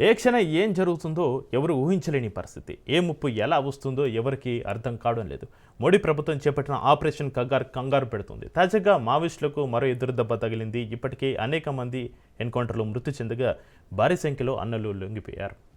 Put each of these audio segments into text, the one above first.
ఏ క్షణం ఏం జరుగుతుందో ఎవరు ఊహించలేని పరిస్థితి. ఏ ముప్పు ఎలా వస్తుందో ఎవరికి అర్థం కావడం లేదు. మోడీ ప్రభుత్వం చేపట్టిన ఆపరేషన్ కంగారు కంగారు పెడుతుంది. తాజాగా మావోయిస్టులకు మరో ఎదురు దెబ్బ తగిలింది. ఇప్పటికే అనేక మంది ఎన్కౌంటర్లో మృతి చెందగా భారీ సంఖ్యలో అన్నలు లొంగిపోయారు.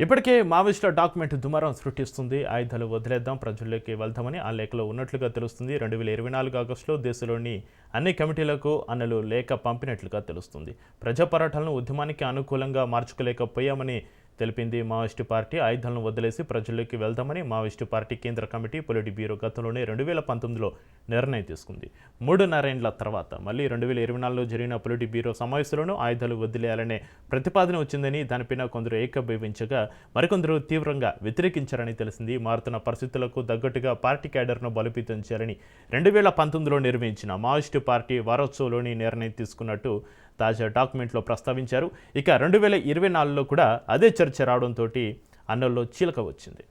ఇప్పటికే మావోయిస్టుల డాక్యుమెంట్ దుమారం సృష్టిస్తుంది. ఆయుధాలు వదిలేద్దాం ప్రజల్లోకి వెళ్దామని ఆ లేఖలో ఉన్నట్లుగా తెలుస్తుంది. రెండు వేల ఇరవై నాలుగు ఆగస్టులో దేశంలోని అన్ని కమిటీలకు అన్నలు లేఖ పంపినట్లుగా తెలుస్తుంది. ప్రజా పోరాటాలను ఉద్యమానికి అనుకూలంగా మార్చుకోలేకపోయామని తెలిపింది. మావోయిస్టు పార్టీ ఆయుధాలను వదిలేసి ప్రజల్లోకి వెళ్దామని మావోయిస్టు పార్టీ కేంద్ర కమిటీ పొలిటి బ్యూరో గతంలోనే రెండు వేల పంతొమ్మిదిలో నిర్ణయం తీసుకుంది. మూడున్నరేండ్ల తర్వాత మళ్ళీ రెండు వేల ఇరవై నాలుగులో జరిగిన పొలిటి బ్యూరో సమావేశంలోనూ ఆయుధాలు వదిలేయాలనే ప్రతిపాదన వచ్చిందని దానిపైన కొందరు ఏకభవించగా మరికొందరు తీవ్రంగా వ్యతిరేకించారని తెలిసింది. మారుతున్న పరిస్థితులకు తగ్గట్టుగా పార్టీ క్యాడర్ను బలోపేతం చేయాలని రెండు వేల పంతొమ్మిదిలో నిర్వహించిన మావోయిస్టు పార్టీ వారోత్సవంలోని నిర్ణయం తీసుకున్నట్టు తాజా డాక్యుమెంట్లో ప్రస్తావించారు. ఇక రెండు వేల ఇరవై నాలుగులో కూడా అదే చర్చ రావడంతో అన్నల్లో చీలక వచ్చింది.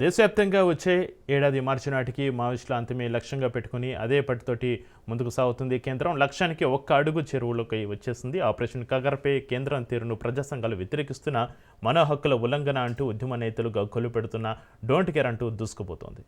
దేశవ్యాప్తంగా వచ్చే ఏడాది మార్చి నాటికి మావోయిస్టుల అంతమే లక్ష్యంగా పెట్టుకుని అదే పట్టుతోటి ముందుకు సాగుతుంది కేంద్రం. లక్ష్యానికి ఒక్క అడుగు చెరువులోకి వచ్చేసింది. ఆపరేషన్ కగర్పై కేంద్రం తీరును ప్రజా సంఘాలు వ్యతిరేకిస్తున్న మనోహక్కుల ఉల్లంఘన అంటూ ఉద్యమ నేతలు గగ్గొలు పెడుతున్న డోంట్ కేర్ అంటూ దూసుకుపోతోంది.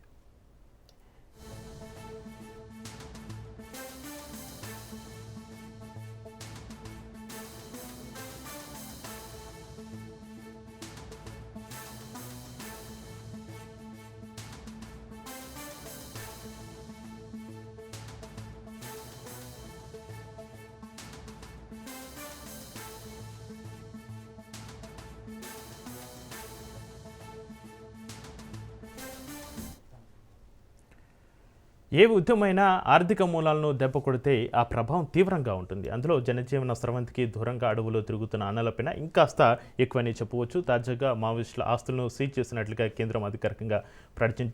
ఏ ఉద్యమైనా ఆర్థిక మూలాలను దెబ్బ కొడితే ఆ ప్రభావం తీవ్రంగా ఉంటుంది. అందులో జనజీవన స్రవంతికి దూరంగా అడవులో తిరుగుతున్న అన్నలపైన ఇంకాస్త ఎక్కువని చెప్పవచ్చు. తాజాగా మావోయిస్టుల ఆస్తులను సీజ్ చేసినట్లుగా కేంద్రం అధికారికంగా ప్రకటించ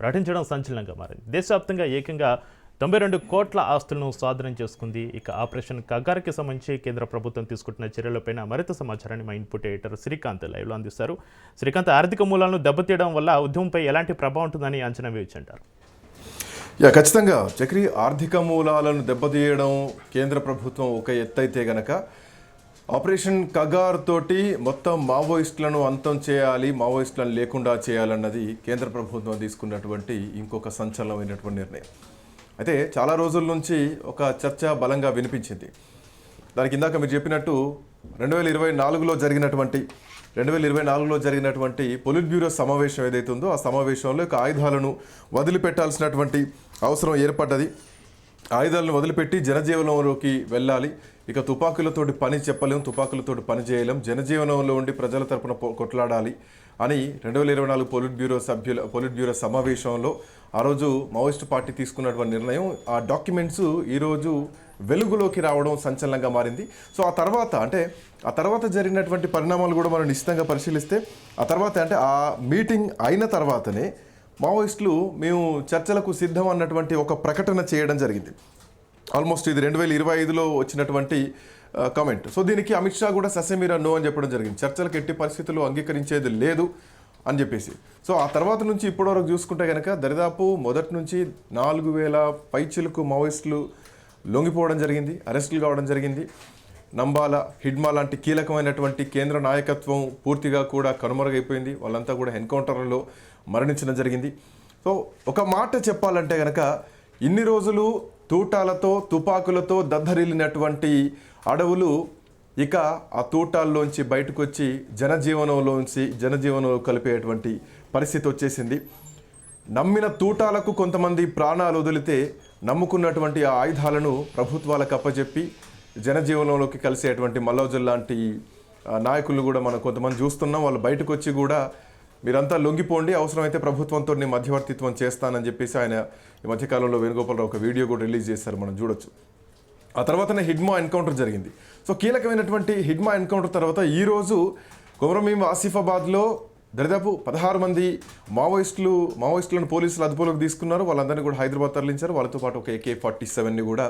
ప్రకటించడం సంచలనంగా మారింది. దేశవ్యాప్తంగా ఏకంగా తొంభై రెండు కోట్ల ఆస్తులను స్వాధీనం చేసుకుంది. ఇక ఆపరేషన్ కగార్కి సంబంధించి కేంద్ర ప్రభుత్వం తీసుకుంటున్న చర్యలపైన మరింత సమాచారాన్ని మా ఇన్పుట్ ఎడిటర్ శ్రీకాంత్ లైవ్లో అందిస్తారు. శ్రీకాంత్ ఆర్థిక మూలాలను దెబ్బతీయడం వల్ల ఉద్యమంపై ఎలాంటి ప్రభావం ఉంటుందని అంచనా వేయొచ్చంటారు యా ఖచ్చితంగా. చక్రి ఆర్థిక మూలాలను దెబ్బతీయడం కేంద్ర ప్రభుత్వం ఒక ఎత్తైతే గనక ఆపరేషన్ కగార్ తోటి మొత్తం మావోయిస్టులను అంతం చేయాలి మావోయిస్టులను లేకుండా చేయాలన్నది కేంద్ర ప్రభుత్వం తీసుకున్నటువంటి ఇంకొక సంచలనమైనటువంటి నిర్ణయం. అయితే చాలా రోజుల నుంచి ఒక చర్చ బలంగా వినిపించింది. దానికి ఇందాక మీరు చెప్పినట్టు రెండు వేల ఇరవై నాలుగులో జరిగినటువంటి రెండు వేల ఇరవై నాలుగులో జరిగినటువంటి పొలిట్ బ్యూరో సమావేశం ఏదైతే ఉందో ఆ సమావేశంలో ఆయుధాలను వదిలిపెట్టాల్సినటువంటి అవసరం ఏర్పడ్డది. ఆయుధాలను వదిలిపెట్టి జనజీవనంలోకి వెళ్ళాలి. ఇక తుపాకులతోటి పని చెప్పలేం తుపాకులతోటి పని చేయలేం జనజీవనంలో ఉండి ప్రజల తరపున కొట్లాడాలి అని రెండు వేల ఇరవై నాలుగు పొలిట్ బ్యూరో సభ్యుల పొలిట్ బ్యూరో సమావేశంలో ఆ రోజు మావోయిస్ట్ పార్టీ తీసుకున్నటువంటి నిర్ణయం. ఆ డాక్యుమెంట్స్ ఈరోజు వెలుగులోకి రావడం సంచలనంగా మారింది. సో ఆ తర్వాత అంటే ఆ తర్వాత జరిగినటువంటి పరిణామాలు కూడా మనం నిశ్చితంగా పరిశీలిస్తే ఆ తర్వాత అంటే ఆ మీటింగ్ అయిన తర్వాతనే మావోయిస్టులు మేము చర్చలకు సిద్ధం అన్నటువంటి ఒక ప్రకటన చేయడం జరిగింది. ఆల్మోస్ట్ ఇది రెండు వేల ఇరవై ఐదులో వచ్చినటువంటి కమెంట్ సో దీనికి అమిత్ షా కూడా ససెమీరా నో అని చెప్పడం జరిగింది. చర్చలకు ఎట్టి పరిస్థితుల్లో అంగీకరించేది లేదు అని చెప్పేసి. సో ఆ తర్వాత నుంచి ఇప్పటివరకు చూసుకుంటే కనుక దరిదాపు మొదటి నుంచి నాలుగు వేల పైచిలకు మావోయిస్టులు లొంగిపోవడం జరిగింది అరెస్టులు కావడం జరిగింది. నంబాల హిడ్మా లాంటి కీలకమైనటువంటి కేంద్ర నాయకత్వం పూర్తిగా కూడా కనుమరుగైపోయింది. వాళ్ళంతా కూడా ఎన్కౌంటర్లలో మరణించడం జరిగింది. సో ఒక మాట చెప్పాలంటే కనుక ఇన్ని రోజులు తూటాలతో తుపాకులతో దద్దరిల్లినటువంటి అడవులు ఇక ఆ తూటాల్లోంచి బయటకు వచ్చి జనజీవనంలోంచి జనజీవనంలో కలిపేటువంటి పరిస్థితి వచ్చేసింది. నమ్మిన తూటాలకు కొంతమంది ప్రాణాలు వదిలితే నమ్ముకున్నటువంటి ఆ ఆయుధాలను ప్రభుత్వాలకు అప్పచెప్పి జనజీవనంలోకి కలిసేటువంటి మల్లోజుల్ లాంటి నాయకులు కూడా మనం కొంతమంది చూస్తున్నాం. వాళ్ళు బయటకు వచ్చి కూడా మీరంతా లొంగిపోండి అవసరమైతే ప్రభుత్వంతో నేను మధ్యవర్తిత్వం చేస్తానని చెప్పేసి ఆయన ఈ మధ్యకాలంలో వేణుగోపాలరావు ఒక వీడియో కూడా రిలీజ్ చేశారు మనం చూడొచ్చు. ఆ తర్వాతనే హిడ్మా ఎన్కౌంటర్ జరిగింది. సో కీలకమైనటువంటి హిడ్మా ఎన్కౌంటర్ తర్వాత ఈరోజు కొమరమీం ఆసిఫాబాద్లో దరిదాపు పదహారు మంది మావోయిస్టులు మావోయిస్టులను పోలీసులు అదుపులోకి తీసుకున్నారు. వాళ్ళందరినీ కూడా హైదరాబాద్ తరలించారు. వాళ్ళతో పాటు ఒక ఏకే ఫార్టీ సెవెన్ని కూడా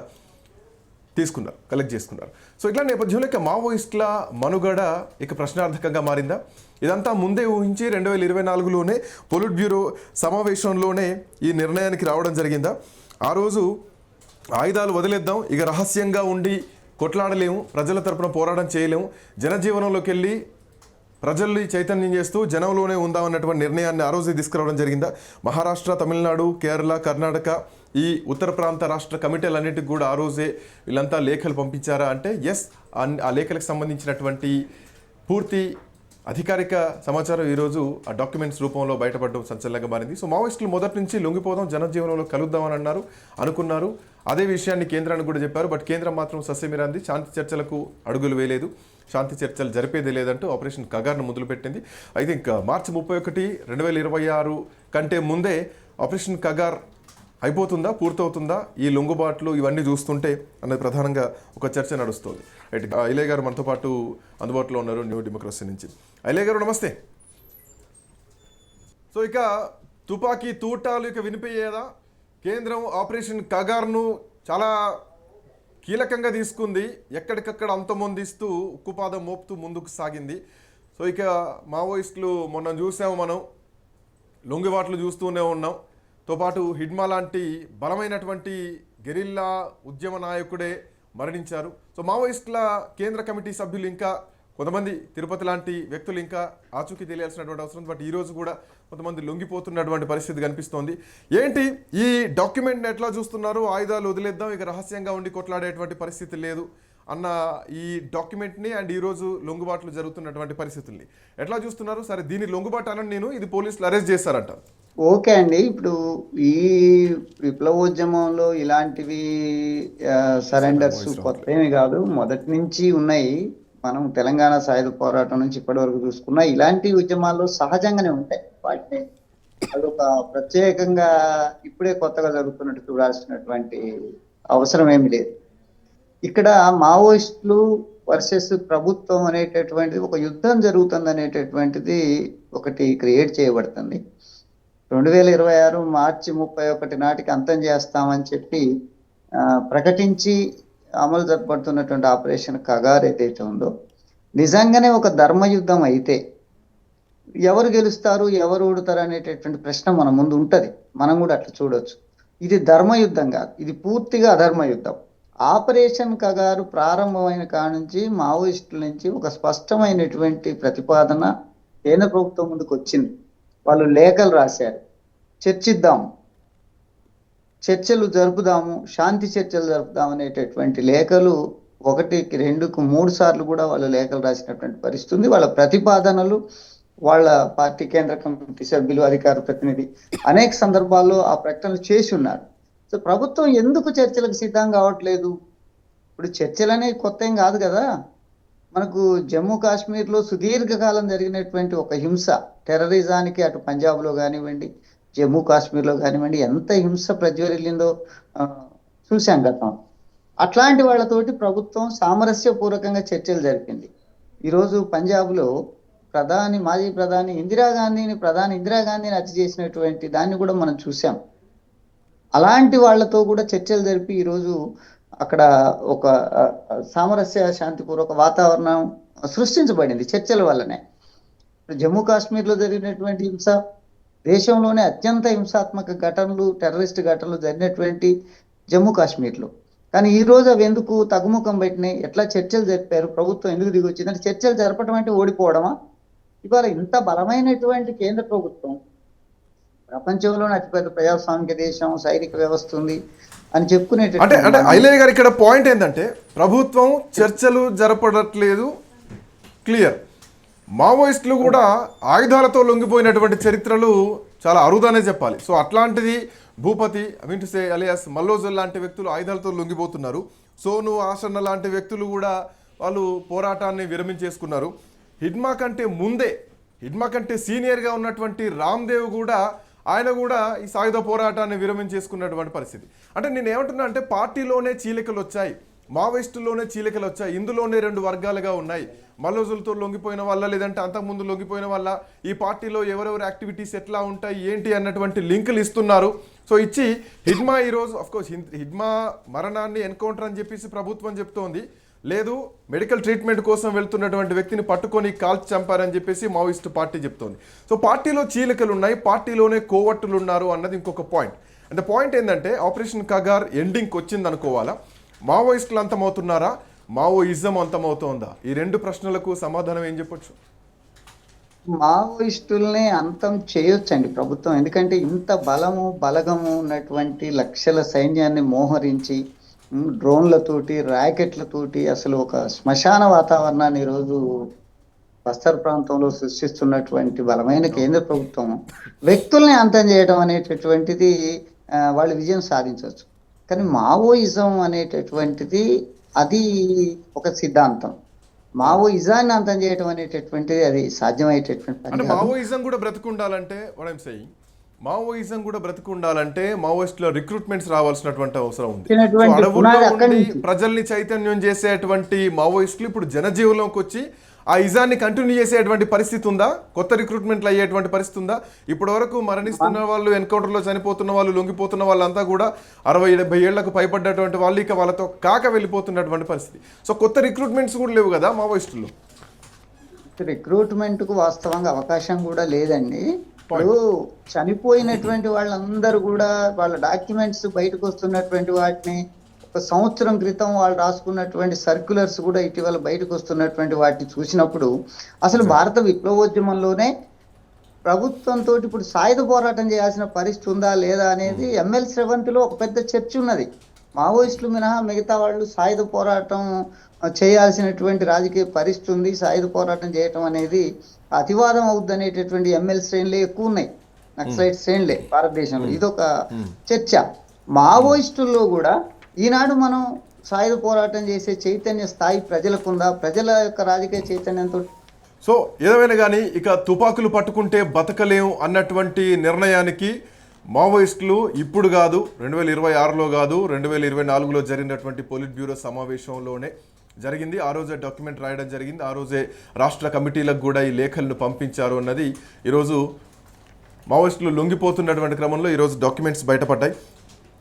తీసుకున్నారు కలెక్ట్ చేసుకున్నారు. సో ఇట్లా నేపథ్యంలో ఇక మావోయిస్టుల మనుగడ ఇక ప్రశ్నార్థకంగా మారిందా? ఇదంతా ముందే ఊహించి రెండు వేల ఇరవై నాలుగులోనే పొలిట్ బ్యూరో సమావేశంలోనే ఈ నిర్ణయానికి రావడం జరిగిందా? ఆ రోజు ఆయుధాలు వదిలేద్దాం ఇక రహస్యంగా ఉండి కొట్లాడలేము ప్రజల తరపున పోరాటం చేయలేము జనజీవనంలోకి వెళ్ళి ప్రజల్ని చైతన్యం చేస్తూ జనంలోనే ఉందామన్నటువంటి నిర్ణయాన్ని ఆ రోజు తీసుకురావడం జరిగిందా? మహారాష్ట్ర తమిళనాడు కేరళ కర్ణాటక ఈ ఉత్తర ప్రాంత రాష్ట్ర కమిటీలన్నిటికి కూడా ఆ రోజే వీళ్ళంతా లేఖలు పంపించారా? అంటే ఎస్ ఆ లేఖలకు సంబంధించినటువంటి పూర్తి అధికారిక సమాచారం ఈరోజు ఆ డాక్యుమెంట్స్ రూపంలో బయటపడడం సంచలనంగా మారింది. సో మావోయిస్టులు మొదటి నుంచి లొంగిపోదాం జనజీవనంలో కలుద్దామని అన్నారు అనుకున్నారు. అదే విషయాన్ని కేంద్రానికి కూడా చెప్పారు. బట్ కేంద్రం మాత్రం సస్యమిరాంది శాంతి చర్చలకు అడుగులు వేయలేదు. శాంతి చర్చలు జరిపేది లేదంటూ ఆపరేషన్ కగార్ను మొదలుపెట్టింది. అయితే ఇంకా మార్చి ముప్పై ఒకటి రెండు వేల ఇరవై ఆరు కంటే ముందే ఆపరేషన్ కగార్ అయిపోతుందా పూర్తవుతుందా? ఈ లొంగుబాట్లు ఇవన్నీ చూస్తుంటే అన్నది ప్రధానంగా ఒక చర్చ నడుస్తుంది. రైట్ ఐలే గారు మనతో పాటు అందుబాటులో ఉన్నారు న్యూ డెమోక్రసీ నుంచి. ఐలే గారు నమస్తే. సో ఇక తుపాకీ తూటాలు ఇక వినిపించేదా కేంద్రం ఆపరేషన్ కగార్ను చాలా కీలకంగా తీసుకుంది. ఎక్కడికక్కడ అంతమొందిస్తూ ఉక్కుపాదం మోపుతూ ముందుకు సాగింది. సో ఇక మావోయిస్టులు మొన్న చూసాము మనం. లొంగిబాట్లు చూస్తూనే ఉన్నాం. తో పాటు హిడ్మా లాంటి బలమైనటువంటి గెరిల్లా ఉద్యమ నాయకుడే మరణించారు. సో మావోయిస్టుల కేంద్ర కమిటీ సభ్యులు ఇంకా కొంతమంది తిరుపతి లాంటి వ్యక్తులు ఇంకా ఆచూకీ తెలియాల్సినటువంటి అవసరం. బట్ ఈ రోజు కూడా కొంతమంది లొంగిపోతున్నటువంటి పరిస్థితి కనిపిస్తోంది. ఏంటి? ఈ డాక్యుమెంట్ని ఎట్లా చూస్తున్నారు? ఆయుధాలు వదిలేద్దాం ఇక రహస్యంగా ఉండి కొట్లాడేటువంటి పరిస్థితి లేదు అన్న ఈ డాక్యుమెంట్ని అండ్ ఈ రోజు లొంగుబాట్లు జరుగుతున్నటువంటి పరిస్థితుల్ని. ఎట్లా చూస్తున్నారు? సరే దీని లొంగుబాటు అనని నేను ఇది పోలీసులు అరెస్ట్ చేస్తారంట ఓకే అండి. ఇప్పుడు ఈ విప్లవోద్యమంలో ఇలాంటివి సరెండర్స్ కొత్త ఏమి కాదు. మొదటి నుంచి ఉన్నాయి. మనం తెలంగాణ సాయుధ పోరాటం నుంచి ఇప్పటి వరకు చూసుకున్నా ఇలాంటి ఉద్యమాల్లో సహజంగానే ఉంటాయి. వాటిని అదొక ప్రత్యేకంగా ఇప్పుడే కొత్తగా జరుగుతున్నట్టు చూడాల్సినటువంటి అవసరం ఏమి లేదు. ఇక్కడ మావోయిస్టులు వర్సెస్ ప్రభుత్వం అనేటటువంటిది ఒక యుద్ధం జరుగుతుంది అనేటటువంటిది ఒకటి క్రియేట్ చేయబడుతుంది. రెండు వేల ఇరవై ఆరు మార్చి ముప్పై ఒకటి నాటికి అంతం చేస్తామని చెప్పి ప్రకటించి అమలు జరపడుతున్నటువంటి ఆపరేషన్ కగార్ ఏదైతే ఉందో నిజంగానే ఒక ధర్మయుద్ధం అయితే ఎవరు గెలుస్తారు ఎవరు ఓడుతారు అనేటటువంటి ప్రశ్న మన ముందు ఉంటుంది. మనం కూడా అట్లా చూడొచ్చు. ఇది ధర్మయుద్ధం కాదు. ఇది పూర్తిగా అధర్మ యుద్ధం ఆపరేషన్ కగారు ప్రారంభమైన కాడ నుంచి మావోయిస్టుల నుంచి ఒక స్పష్టమైనటువంటి ప్రతిపాదన కేంద్ర ప్రభుత్వం ముందుకు వచ్చింది వాళ్ళు లేఖలు రాశారు. చర్చిద్దాం. చర్చలు జరుపుదాము శాంతి చర్చలు జరుపుదాం అనేటటువంటి లేఖలు ఒకటికి రెండుకు మూడు సార్లు కూడా వాళ్ళు లేఖలు రాసినటువంటి పరిస్థితి ఉంది. వాళ్ళ ప్రతిపాదనలు వాళ్ళ పార్టీ కేంద్ర కమిటీ సభ్యులు అధికార ప్రతినిధి అనేక సందర్భాల్లో ఆ ప్రకటనలు చేసి ఉన్నారు. సో ప్రభుత్వం ఎందుకు చర్చలకు సిద్ధం కావట్లేదు? ఇప్పుడు చర్చలనే కొత్త ఏం కాదు కదా. మనకు జమ్మూ కాశ్మీర్లో సుదీర్ఘకాలం జరిగినటువంటి ఒక హింస టెర్రరిజానికి అటు పంజాబ్లో కానివ్వండి జమ్మూ కాశ్మీర్లో కానివ్వండి ఎంత హింస ప్రజ్వరిల్లిందో చూశాం గతం. అట్లాంటి వాళ్ళతోటి ప్రభుత్వం సామరస్యపూర్వకంగా చర్చలు జరిపింది. ఈరోజు పంజాబ్లో ప్రధాని మాజీ ప్రధాని ఇందిరాగాంధీని ప్రధాని ఇందిరాగాంధీని హత్య చేసినటువంటి దాన్ని కూడా మనం చూసాం అలాంటి వాళ్ళతో కూడా చర్చలు జరిపి ఈరోజు అక్కడ ఒక సామరస్య శాంతిపూర్వక వాతావరణం సృష్టించబడింది చర్చల వల్లనే. జమ్మూ కాశ్మీర్లో జరిగినటువంటి హింస దేశంలోనే అత్యంత హింసాత్మక ఘటనలు టెర్రరిస్ట్ ఘటనలు జరిగినటువంటి జమ్మూ కాశ్మీర్లో. కానీ ఈ రోజు అవి ఎందుకు తగ్గుముఖం పెట్టినాయి? ఎట్లా చర్చలు జరిపారు? ప్రభుత్వం ఎందుకు దిగి వచ్చిందంటే చర్చలు జరపడం అంటే ఓడిపోవడమా? ఇవాళ ఇంత బలమైనటువంటి కేంద్ర ప్రభుత్వం ప్రపంచంలోనే అతిపెద్ద ప్రజాస్వామిక దేశం సైనిక వ్యవస్థ ఉంది అని అంటే అంటే ఐలయ్య గారు ఇక్కడ పాయింట్ ఏంటంటే ప్రభుత్వం చర్చలు జరపడట్లేదు క్లియర్ మావోయిస్టులు కూడా ఆయుధాలతో లొంగిపోయినటువంటి చరిత్రలు చాలా అరుదనే చెప్పాలి. సో అట్లాంటిది భూపతి మీన్ అలియాస్ మల్లోజల్ లాంటి వ్యక్తులు ఆయుధాలతో లొంగిపోతున్నారు. సోను ఆసన్న లాంటి వ్యక్తులు కూడా వాళ్ళు పోరాటాన్ని విరమించేసుకున్నారు. హిడ్మా కంటే ముందే హిడ్మా కంటే సీనియర్గా ఉన్నటువంటి రామ్దేవ్ కూడా ఆయన కూడా ఈ సాయుధ పోరాటాన్ని విరమించేసుకున్నటువంటి పరిస్థితి. అంటే నేను ఏమంటున్నా అంటే పార్టీలోనే చీలికలు వచ్చాయి మావోయిస్టుల్లోనే చీలికలు వచ్చాయి ఇందులోనే రెండు వర్గాలుగా ఉన్నాయి. మల్లోజులతో లొంగిపోయిన వల్ల లేదంటే అంతకుముందు లొంగిపోయిన వల్ల ఈ పార్టీలో ఎవరెవరు యాక్టివిటీస్ ఎట్లా ఉంటాయి? ఏంటి అన్నటువంటి లింకులు ఇస్తున్నారు. సో ఇచ్చి హిడ్మా ఈరోజు అఫ్కోర్స్ హిడ్మా మరణాన్ని ఎన్కౌంటర్ అని చెప్పేసి ప్రభుత్వం చెప్తోంది. లేదు మెడికల్ ట్రీట్మెంట్ కోసం వెళ్తున్నటువంటి వ్యక్తిని పట్టుకొని కాల్చి చంపారని చెప్పేసి మావోయిస్ట్ పార్టీ చెప్తోంది. సో పార్టీలో చీలికలు ఉన్నాయి పార్టీలోనే కోవట్టులు ఉన్నారు అన్నది ఇంకొక పాయింట్ అండ్ పాయింట్ ఏంటంటే ఆపరేషన్ కగార్ ఎండింగ్కి వచ్చింది అనుకోవాలా మావోయిస్టులు అంతమవుతున్నారా? మావోయిజం అంతమవుతోందా? ఈ రెండు ప్రశ్నలకు సమాధానం ఏం చెప్పొచ్చు? మావోయిస్టుల్ని అంతం చేయొచ్చండి ప్రభుత్వం. ఎందుకంటే ఇంత బలము బలగము ఉన్నటువంటి లక్షల సైన్యాన్ని మోహరించి డ్రోన్లతోటి ర్యాకెట్లతోటి అసలు ఒక శ్మశాన వాతావరణాన్ని ఈరోజు బస్తర్ ప్రాంతంలో సృష్టిస్తున్నటువంటి బలమైన కేంద్ర ప్రభుత్వం వ్యక్తుల్ని అంతం చేయడం అనేటటువంటిది వాళ్ళు విజయం సాధించవచ్చు కానీ మావోయిజం అనేటటువంటిది అది ఒక సిద్ధాంతం మావోయిజాన్ని అంతం చేయడం అనేటటువంటిది అది సాధ్యమయ్యేటటువంటి పని. మావోయిజం కూడా బ్రతుకుండాలంటే వాట్ ఐమ్ సెయింగ్ మావోయిజం కూడా బ్రతుకుండాలంటే మావోయిస్టుల రిక్రూట్మెంట్స్ రావాల్సినటువంటి అవసరం ఉంది అడవుల్లో. ప్రజల్ని చైతన్యం చేసేటువంటి మావోయిస్టులు ఇప్పుడు జనజీవులంకి వచ్చి ఆ ఇజాన్ని కంటిన్యూ చేసేటువంటి పరిస్థితి ఉందా? కొత్త రిక్రూట్మెంట్లు అయ్యేటువంటి పరిస్థితి ఉందా? ఇప్పటి వరకు మరణిస్తున్న వాళ్ళు ఎన్కౌంటర్లో చనిపోతున్న వాళ్ళు లొంగిపోతున్న వాళ్ళంతా కూడా అరవై డెబ్బై ఏళ్ళకు భయపడ్డటువంటి వాళ్ళు ఇక వాళ్ళతో కాక వెళ్ళిపోతున్నటువంటి పరిస్థితి. సో కొత్త రిక్రూట్మెంట్స్ కూడా లేవు కదా మావోయిస్టులు రిక్రూట్మెంట్కు వాస్తవంగా అవకాశం కూడా లేదండి. ఇప్పుడు చనిపోయినటువంటి వాళ్ళందరూ కూడా వాళ్ళ డాక్యుమెంట్స్ బయటకు వస్తున్నటువంటి వాటిని ఒక సంవత్సరం క్రితం వాళ్ళు రాసుకున్నటువంటి సర్క్యులర్స్ కూడా ఇటీవల బయటకు వస్తున్నటువంటి వాటిని చూసినప్పుడు అసలు భారత విప్లవోద్యమంలోనే ప్రభుత్వంతో ఇప్పుడు సాయుధ పోరాటం చేయాల్సిన పరిస్థితి ఉందా లేదా అనేది ఎంఎల్ శ్రవంతిలో ఒక పెద్ద చర్చ ఉన్నది. మావోయిస్టులు మినహా మిగతా వాళ్ళు సాయుధ పోరాటం చేయాల్సినటువంటి రాజకీయ పరిస్థితి ఉంది. సాయుధ పోరాటం చేయటం అనేది అతివాదం అవుద్ది అనేటటువంటి ఎంఎల్ శ్రేణులే ఎక్కువ ఉన్నాయి. నక్సలైట్ శ్రేణులే భారతదేశంలో. ఇదొక చర్చ. మావోయిస్టుల్లో కూడా ఈనాడు మనం సాయుధ పోరాటం చేసే చైతన్య స్థాయి ప్రజలకుండా ప్రజల యొక్క రాజకీయ చైతన్యంతో సో ఏదైనా కానీ ఇక తుపాకులు పట్టుకుంటే బతకలేం అన్నటువంటి నిర్ణయానికి మావోయిస్టులు ఇప్పుడు కాదు రెండు వేల ఇరవై ఆరులో కాదు రెండు వేల ఇరవై నాలుగులో జరిగినటువంటి పోలిట్ బ్యూరో సమావేశంలోనే జరిగింది. ఆ రోజే డాక్యుమెంట్ రాయడం జరిగింది. ఆ రోజే రాష్ట్ర కమిటీలకు కూడా ఈ లేఖలను పంపించారు అన్నది ఈరోజు మావోయిస్టులు లొంగిపోతున్నటువంటి క్రమంలో ఈరోజు డాక్యుమెంట్స్ బయటపడ్డాయి.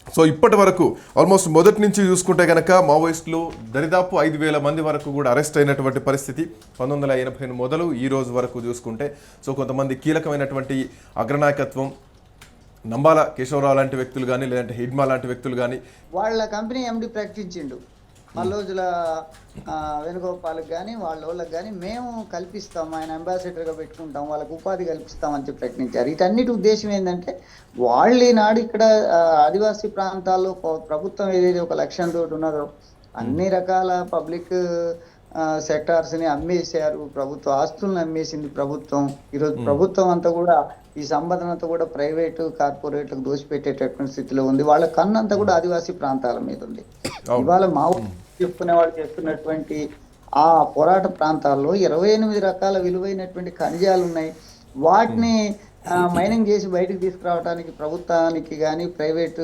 సో ఇప్పటి వరకు ఆల్మోస్ట్ మొదటి నుంచి చూసుకుంటే కనుక మావోయిస్టులు దరిదాపు ఐదు వేల మంది వరకు కూడా అరెస్ట్ అయినటువంటి పరిస్థితి పంతొమ్మిది వందల ఎనభై మొదలు ఈ రోజు వరకు చూసుకుంటే. సో కొంతమంది కీలకమైనటువంటి అగ్రనాయకత్వం నంబాల కేశవరావు లాంటి వ్యక్తులు కానీ లేదంటే హిడ్మా లాంటి వ్యక్తులు కానీ వాళ్ళ కంపెనీ ఎండి ప్రకటించిండు మల్లోజుల వేణుగోపాల్కి కానీ వాళ్ళ వాళ్ళకి కానీ మేము కల్పిస్తాం ఆయన అంబాసిడర్గా పెట్టుకుంటాం వాళ్ళకి ఉపాధి కల్పిస్తామని చెప్పి ప్రకటించారు. వీటన్నిటి ఉద్దేశం ఏంటంటే వాళ్ళు ఈనాడు ఇక్కడ ఆదివాసీ ప్రాంతాల్లో ప్ర- ప్రభుత్వం ఏదైతే ఒక లక్ష్యంతో ఉన్నదో అన్ని రకాల పబ్లిక్ సెక్టార్స్ని అమ్మేశారు ప్రభుత్వ ఆస్తులను అమ్మేసింది ప్రభుత్వం. ఈరోజు ప్రభుత్వం అంతా కూడా ఈ సంపదన అంతా కూడా ప్రైవేటు కార్పొరేట్లకు దోచిపెట్టేటటువంటి స్థితిలో ఉంది. వాళ్ళ కన్నంతా కూడా ఆదివాసీ ప్రాంతాల మీద ఉంది. ఇవాళ మా చెప్పుకునే వాళ్ళు చేస్తున్నటువంటి ఆ పోరాట ప్రాంతాల్లో ఇరవై ఎనిమిది రకాల విలువైనటువంటి ఖనిజాలు ఉన్నాయి. వాటిని మైనింగ్ చేసి బయటకు తీసుకురావడానికి ప్రభుత్వానికి కానీ ప్రైవేటు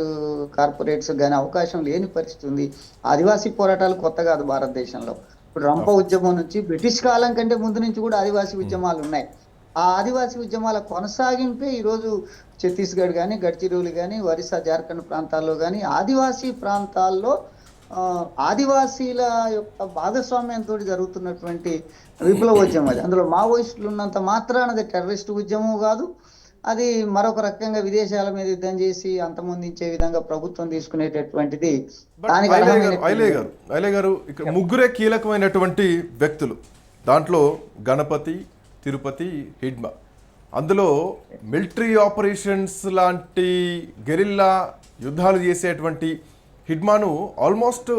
కార్పొరేట్స్ కానీ అవకాశం లేని పరిస్థితి ఉంది. ఆదివాసీ పోరాటాలు కొత్త కాదు భారతదేశంలో. ఇప్పుడు రంప ఉద్యమం నుంచి బ్రిటిష్ కాలం కంటే ముందు నుంచి కూడా ఆదివాసీ ఉద్యమాలు ఉన్నాయి. ఆ ఆదివాసీ ఉద్యమాల కొనసాగింపే ఈరోజు ఛత్తీస్గఢ్ కానీ గడ్చిరోలి కానీ ఒరిస్సా జార్ఖండ్ ప్రాంతాల్లో కానీ ఆదివాసీ ప్రాంతాల్లో ఆదివాసీల యొక్క భాగస్వామ్యంతో జరుగుతున్నటువంటి విప్లవోద్యమం అది. అందులో మావోయిస్టులు ఉన్నంత మాత్రాన అది టెర్రరిస్ట్ ఉద్యమం కాదు. అది మరొక రకంగా విదేశాల మీద యుద్ధం చేసి అంతమొందించే విధంగా ప్రభుత్వం తీసుకునేటటువంటిది ఐలే గారు ముగ్గురే కీలకమైనటువంటి వ్యక్తులు. దాంట్లో గణపతి తిరుపతి హిడ్మా. అందులో మిలిటరీ ఆపరేషన్స్ లాంటి గెరిల్లా యుద్ధాలు చేసేటువంటి హిడ్మాను ఆల్మోస్ట్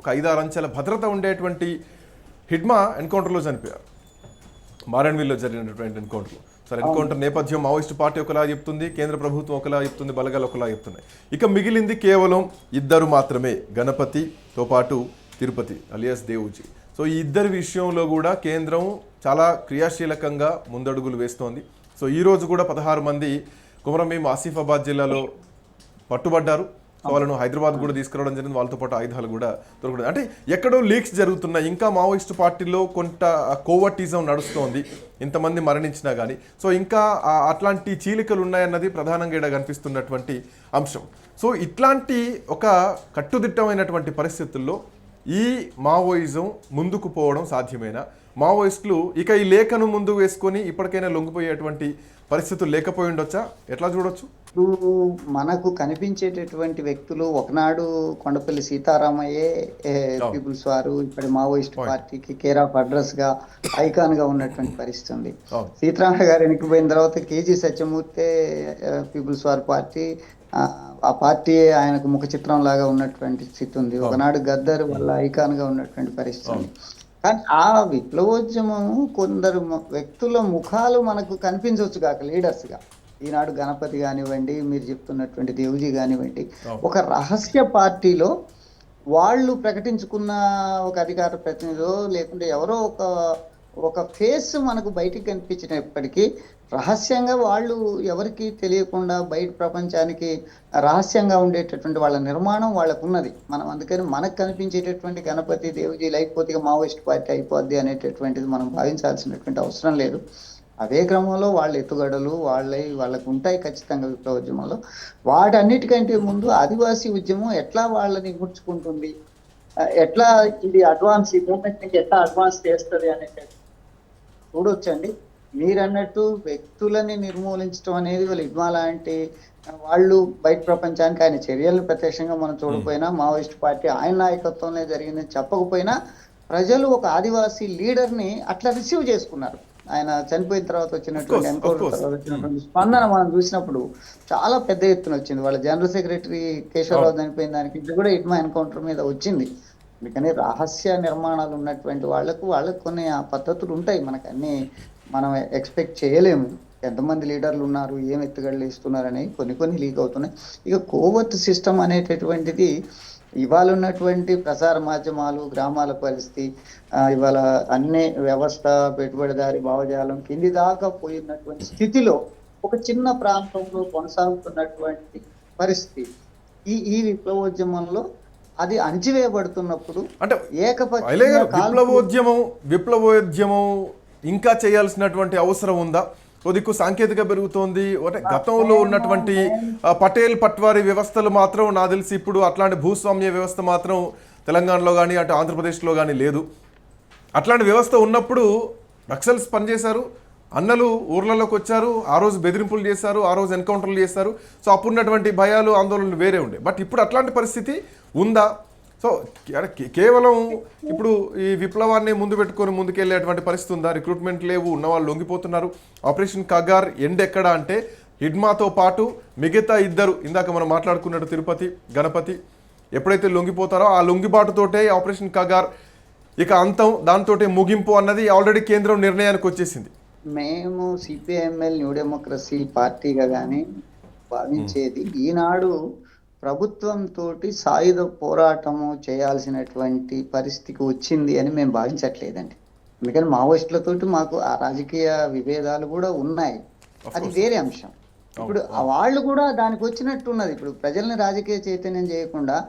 ఒక ఐదారు అంచెల భద్రత ఉండేటువంటి హిడ్మా ఎన్కౌంటర్లో చనిపోయారు. మారణ్విల్లో జరిగినటువంటి ఎన్కౌంటర్లో. సరే ఎన్కౌంటర్ నేపథ్యం మావోయిస్ట్ పార్టీ ఒకలా చెప్తుంది కేంద్ర ప్రభుత్వం ఒకలా చెప్తుంది బలగాలు ఒకలా చెప్తున్నాయి. ఇక మిగిలింది కేవలం ఇద్దరు మాత్రమే గణపతితో పాటు తిరుపతి అలియాస్ దేవుజీ. సో ఈ ఇద్దరి విషయంలో కూడా కేంద్రం చాలా క్రియాశీలకంగా ముందడుగులు వేస్తోంది. సో ఈ రోజు కూడా పదహారు మంది కుమరంభీం ఆసిఫాబాద్ జిల్లాలో పట్టుబడ్డారు. సో వాళ్ళను హైదరాబాద్ కూడా తీసుకురావడం జరిగింది. వాళ్ళతో పాటు ఆయుధాలు కూడా దొరకడం. అంటే ఎక్కడో లీక్స్ జరుగుతున్నాయి. ఇంకా మావోయిస్ట్ పార్టీలో కొంత కోవర్టిజం నడుస్తోంది. ఇంతమంది మరణించినా కానీ సో ఇంకా అట్లాంటి చీలికలు ఉన్నాయన్నది ప్రధానంగా ఇక్కడ కనిపిస్తున్నటువంటి అంశం. సో ఇట్లాంటి ఒక కట్టుదిట్టమైనటువంటి పరిస్థితుల్లో ఈ మావోయిజం ముందుకు పోవడం సాధ్యమేనా? మావోయిస్టులు ఇక ఈ లేఖను ముందు వేసుకొని ఇప్పటికైనా లొంగిపోయేటువంటి పరిస్థితులు లేకపోయి ఉండొచ్చా? ఎట్లా చూడొచ్చు? ఇప్పుడు మనకు కనిపించేటటువంటి వ్యక్తులు ఒకనాడు కొండపల్లి సీతారామయ్యే పీపుల్స్ వారు ఇప్పటి మావోయిస్ట్ పార్టీకి కేర్ ఆఫ్ అడ్రస్గా ఐకాన్గా ఉన్నటువంటి పరిస్థితి ఉంది. సీతారామయ్య గారు ఎన్నికపోయిన తర్వాత K G Satyamurthy people's war party ఆ, పార్టీ ఆయనకు ముఖ చిత్రం లాగా ఉన్నటువంటి స్థితి ఉంది. ఒకనాడు గద్దర్ వల్ల ఐకాన్గా ఉన్నటువంటి పరిస్థితి ఉంది. కానీ ఆ విప్లవోద్యమం కొందరు వ్యక్తుల ముఖాలు మనకు కనిపించవచ్చు కాక లీడర్స్గా. ఈనాడు గణపతి కానివ్వండి మీరు చెప్తున్నటువంటి దేవుజీ కానివ్వండి ఒక రహస్య పార్టీలో వాళ్ళు ప్రకటించుకున్న ఒక అధికార ప్రతినిధో లేకుంటే ఎవరో ఒక ఒక ఫేస్ మనకు బయటికి కనిపించినప్పటికీ రహస్యంగా వాళ్ళు ఎవరికి తెలియకుండా బయట ప్రపంచానికి రహస్యంగా ఉండేటటువంటి వాళ్ళ నిర్మాణం వాళ్ళకు ఉన్నది మనం అందుకని మనకు కనిపించేటటువంటి గణపతి దేవుజీ లేకపోతే మావోయిస్ట్ పార్టీ అయిపోద్ది అనేటటువంటిది మనం భావించాల్సినటువంటి అవసరం లేదు. అదే క్రమంలో వాళ్ళ ఎత్తుగడలు వాళ్ళ వాళ్ళకు ఉంటాయి ఖచ్చితంగా విప్లవోద్యమంలో వాటన్నిటికంటే ముందు ఆదివాసీ ఉద్యమం ఎట్లా వాళ్ళని ముడుచుకుంటుంది? ఆ, ఎట్లా ఇది అడ్వాన్స్ ఈ మూమెంట్ నుంచి ఎట్లా అడ్వాన్స్ చేస్తుంది అనేది చూడొచ్చండి. మీరు అన్నట్టు వ్యక్తులని నిర్మూలించడం అనేది వీళ్ళు ఇడ్మా లాంటి వాళ్ళు బయట ప్రపంచానికి ఆయన చర్యలను ప్రత్యక్షంగా మనం చూడకపోయినా మావోయిస్ట్ పార్టీ ఆయన నాయకత్వంలో జరిగిందని చెప్పకపోయినా ప్రజలు ఒక ఆదివాసీ లీడర్ని అట్లా రిసీవ్ చేసుకున్నారు. ఆయన చనిపోయిన తర్వాత వచ్చినటువంటి ఎన్కౌంటర్ వచ్చినటువంటి స్పందన మనం చూసినప్పుడు చాలా పెద్ద ఎత్తున వచ్చింది. వాళ్ళ జనరల్ సెక్రటరీ కేశవరావు చనిపోయిన దానికి ఇది కూడా ఇట్మా ఎన్కౌంటర్ మీద వచ్చింది. అందుకని రహస్య నిర్మాణాలు ఉన్నటువంటి వాళ్ళకు వాళ్ళకు కొన్ని ఆ పద్ధతులు ఉంటాయి. మనకు అన్ని మనం ఎక్స్పెక్ట్ చేయలేము. ఎంతమంది లీడర్లు ఉన్నారు ఏం ఎత్తుగడలు ఇస్తున్నారని కొన్ని కొన్ని లీక్ అవుతున్నాయి. ఇక కోవత్ సిస్టమ్ అనేటటువంటిది ఇవాళ ఉన్నటువంటి ప్రసార మాధ్యమాలు గ్రామాల పరిస్థితి ఇవాళ అన్ని వ్యవస్థ పెట్టుబడిదారి భావజాలం కింది దాకా పోయినటువంటి స్థితిలో ఒక చిన్న ప్రాంతంలో కొనసాగుతున్నటువంటి పరిస్థితి. ఈ ఈ విప్లవోద్యమంలో అది అణచివేయబడుతున్నప్పుడు అంటే కాల్పులు- విప్లవోద్యమం విప్లవోద్యమం ఇంకా చేయాల్సినటువంటి అవసరం ఉందా? ఓ దిక్కు సాంకేతిక పెరుగుతోంది. అంటే గతంలో ఉన్నటువంటి పటేల్ పట్వారి వ్యవస్థలు మాత్రం నాకు తెలిసి ఇప్పుడు అట్లాంటి భూస్వామ్య వ్యవస్థ మాత్రం తెలంగాణలో కానీ అటు ఆంధ్రప్రదేశ్లో కానీ లేదు. అట్లాంటి వ్యవస్థ ఉన్నప్పుడు నక్సల్స్ పనిచేశారు అన్నలు ఊర్లలోకి వచ్చారు ఆ రోజు బెదిరింపులు చేశారు ఆ రోజు ఎన్కౌంటర్లు చేశారు. సో అప్పుడు ఉన్నటువంటి భయాలు ఆందోళనలు వేరే ఉండే. బట్ ఇప్పుడు అట్లాంటి పరిస్థితి ఉందా? సో కేవలం ఇప్పుడు ఈ విప్లవాన్ని ముందు పెట్టుకొని ముందుకెళ్ళేటువంటి పరిస్థితి ఉందా? రిక్రూట్మెంట్ లేవు ఉన్నవాళ్ళు లొంగిపోతున్నారు. ఆపరేషన్ కగార్ ఎండ్ ఎక్కడ అంటే హిడ్మాతో పాటు మిగతా ఇద్దరు ఇందాక మనం మాట్లాడుకున్నట్టు తిరుపతి గణపతి ఎప్పుడైతే లొంగిపోతారో ఆ లొంగిబాటుతోటే ఆపరేషన్ కగార్ ఇక అంతం దాంతో ముగింపు అన్నది ఆల్రెడీ కేంద్రం నిర్ణయానికి వచ్చేసింది. మేము సిపిఎంఎల్ న్యూ డెమోక్రసీ పార్టీగా కానీ భావించేది ఈనాడు ప్రభుత్వం తోటి సాయుధ పోరాటము చేయాల్సినటువంటి పరిస్థితికి వచ్చింది అని మేము భావించట్లేదండి. అందుకని మావోయిస్టులతోటి మాకు ఆ రాజకీయ విభేదాలు కూడా ఉన్నాయి. అది వేరే అంశం. ఇప్పుడు వాళ్ళు కూడా దానికి వచ్చినట్టు ఉన్నది. ఇప్పుడు ప్రజల్ని రాజకీయ చైతన్యం చేయకుండా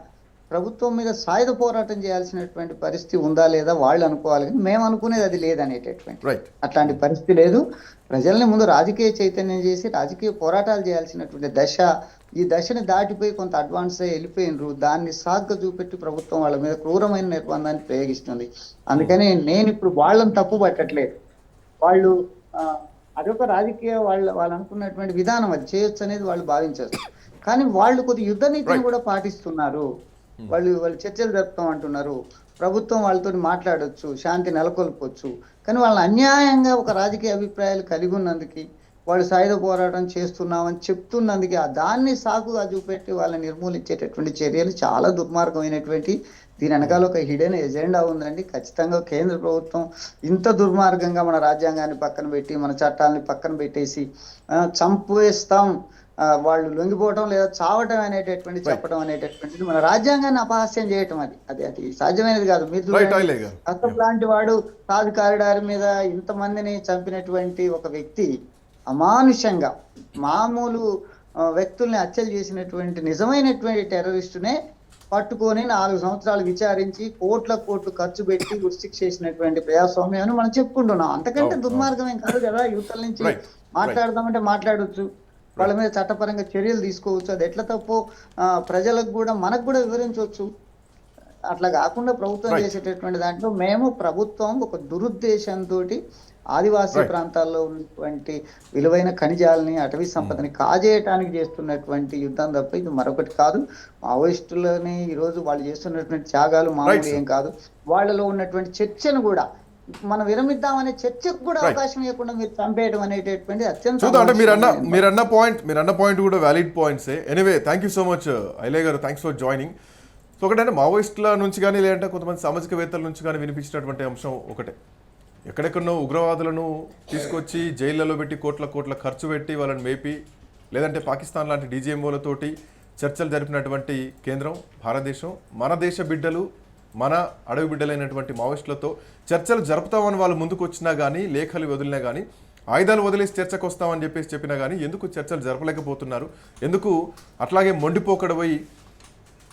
ప్రభుత్వం మీద సాయుధ పోరాటం చేయాల్సినటువంటి పరిస్థితి ఉందా లేదా వాళ్ళు అనుకోవాలి కానీ మేము అనుకునేది అది లేదనేటటువంటి అట్లాంటి పరిస్థితి లేదు. ప్రజల్ని ముందు రాజకీయ చైతన్యం చేసి రాజకీయ పోరాటాలు చేయాల్సినటువంటి దశ ఈ దశని దాటిపోయి కొంత అడ్వాన్స్ అయ్యి వెళ్ళిపోయినరు. దాన్ని సాగ్గా చూపెట్టి ప్రభుత్వం వాళ్ళ మీద క్రూరమైన నిర్బంధాన్ని ప్రయోగిస్తుంది. అందుకని నేను ఇప్పుడు వాళ్ళని తప్పు పట్టట్లేదు. వాళ్ళు అదొక రాజకీయ వాళ్ళ వాళ్ళు అనుకున్నటువంటి విధానం. అది చేయొచ్చు అనేది వాళ్ళు భావించచ్చు కానీ వాళ్ళు కొద్ది యుద్ధ నీతిని కూడా పాటిస్తున్నారు. Hmm. వాళ్ళు వాళ్ళు చర్చలు జరుపుతాం అంటున్నారు. ప్రభుత్వం వాళ్ళతో మాట్లాడొచ్చు శాంతి నెలకొల్పొచ్చు. కానీ వాళ్ళని అన్యాయంగా ఒక రాజకీయ అభిప్రాయాలు కలిగి ఉన్నందుకు వాళ్ళు సాయుధ పోరాటం చేస్తున్నామని చెప్తున్నందుకు ఆ దాన్ని సాకుగా చూపెట్టి వాళ్ళని నిర్మూలించేటటువంటి చర్యలు చాలా దుర్మార్గమైనటువంటి దీని వెనకాల ఒక హిడెన్ ఎజెండా ఉందండి. ఖచ్చితంగా కేంద్ర ప్రభుత్వం ఇంత దుర్మార్గంగా మన రాజ్యాంగాన్ని పక్కన పెట్టి మన చట్టాలని పక్కన పెట్టేసి చంపేస్తాం. వాళ్ళు లొంగిపోవటం లేదా చావటం అనేటటువంటి చెప్పడం అనేటటువంటిది మన రాజ్యాంగాన్ని అపహాస్యం చేయటం అది. అది అది సాధ్యమైనది కాదు. మీరు అసఫ్ లాంటి వాడు తాజ్ కారిడార్ మీద ఇంతమందిని చంపినటువంటి ఒక వ్యక్తి అమానుషంగా మామూలు వ్యక్తుల్ని హత్యలు చేసినటువంటి నిజమైనటువంటి టెర్రరిస్టునే పట్టుకొని నాలుగు సంవత్సరాలు విచారించి కోట్ల కోట్లు ఖర్చు పెట్టి ఉరిశిక్ష చేసినటువంటి ప్రజాస్వామ్యాన్ని మనం చెప్పుకుంటున్నాం. అంతకంటే అవును, దుర్మార్గం ఏం కాదు కదా? యువతల నుంచి మాట్లాడదామంటే మాట్లాడొచ్చు. వాళ్ళ మీద చట్టపరంగా చర్యలు తీసుకోవచ్చు అది ఎట్లా తప్పో ప్రజలకు కూడా మనకు కూడా వివరించవచ్చు అట్లా కాకుండా ప్రభుత్వం. చేసేటటువంటి దాంట్లో మేము ప్రభుత్వం ఒక దురుద్దేశంతో ఆదివాసీ. ప్రాంతాల్లో ఉన్నటువంటి విలువైన ఖనిజాలని అటవీ సంపదని కాజేయటానికి చేస్తున్నటువంటి యుద్ధం తప్ప ఇది మరొకటి కాదు మావోయిస్టులని ఈరోజు వాళ్ళు చేస్తున్నటువంటి త్యాగాలు మామూలు. ఏం కాదు వాళ్ళలో ఉన్నటువంటి చర్చను కూడా మనం విరమిద్దామనే చర్చకు కూడా. అవకాశం ఇవ్వకుండా మీరు చంపేయడం అనేటటువంటి అత్యంత చూద్దాం అంటే మీరు అన్న అమానుషమైన మీరు అన్న పాయింట్ మీరు అన్న పాయింట్ కూడా valid పాయింట్సే anyway thank you so much Aile గారు. థ్యాంక్స్ ఫర్ జాయినింగ్ సో ఒకటంటే మావోయిస్టుల నుంచి కానీ లేదంటే కొంతమంది సామాజికవేత్తల నుంచి కానీ వినిపించినటువంటి అంశం ఒకటే. ఎక్కడెక్కడో ఉగ్రవాదులను తీసుకొచ్చి జైళ్ళలో పెట్టి కోట్ల కోట్ల ఖర్చు పెట్టి వాళ్ళని మేపి లేదంటే పాకిస్తాన్ లాంటి డీజీఎంఓలతోటి చర్చలు జరిపినటువంటి కేంద్రం భారతదేశం. మన దేశ బిడ్డలు మన అడవి బిడ్డలైనటువంటి మావోయిస్టులతో చర్చలు జరుపుతామని వాళ్ళు ముందుకు వచ్చినా కానీ లేఖలు వదిలినా కానీ ఆయుధాలు వదిలేసి చర్చకు వస్తామని చెప్పేసి చెప్పినా కానీ ఎందుకు చర్చలు జరపలేకపోతున్నారు? ఎందుకు అట్లాగే మొండిపోకడపోయి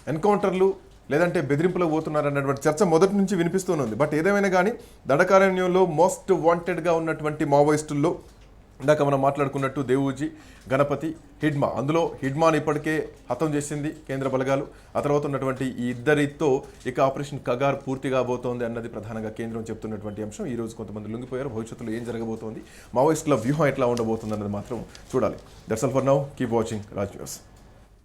ఎన్కౌంటర్లు లేదంటే బెదిరింపులకు పోతున్నారు అన్నటువంటి చర్చ మొదటి నుంచి వినిపిస్తూనే బట్ ఏదేమైనా కానీ దండకారణ్యంలో మోస్ట్ వాంటెడ్గా ఉన్నటువంటి మావోయిస్టుల్లో ఇందాక మనం మాట్లాడుకున్నట్టు దేవూజీ గణపతి హిడ్మా. అందులో హిడ్మాని ఇప్పటికే హతం చేసింది కేంద్ర బలగాలు. ఆ తర్వాత ఉన్నటువంటి ఈ ఇద్దరితో ఇక ఆపరేషన్ కగార్ పూర్తి కాబోతోంది అన్నది ప్రధానంగా కేంద్రం చెప్తున్నటువంటి అంశం. ఈ రోజు కొంతమంది లొంగిపోయారు. భవిష్యత్తులో ఏం జరగబోతోంది? మావోయిస్టుల వ్యూహం ఎట్లా ఉండబోతుంది అన్నది మాత్రం చూడాలి. That's all for now. Keep watching. Raj news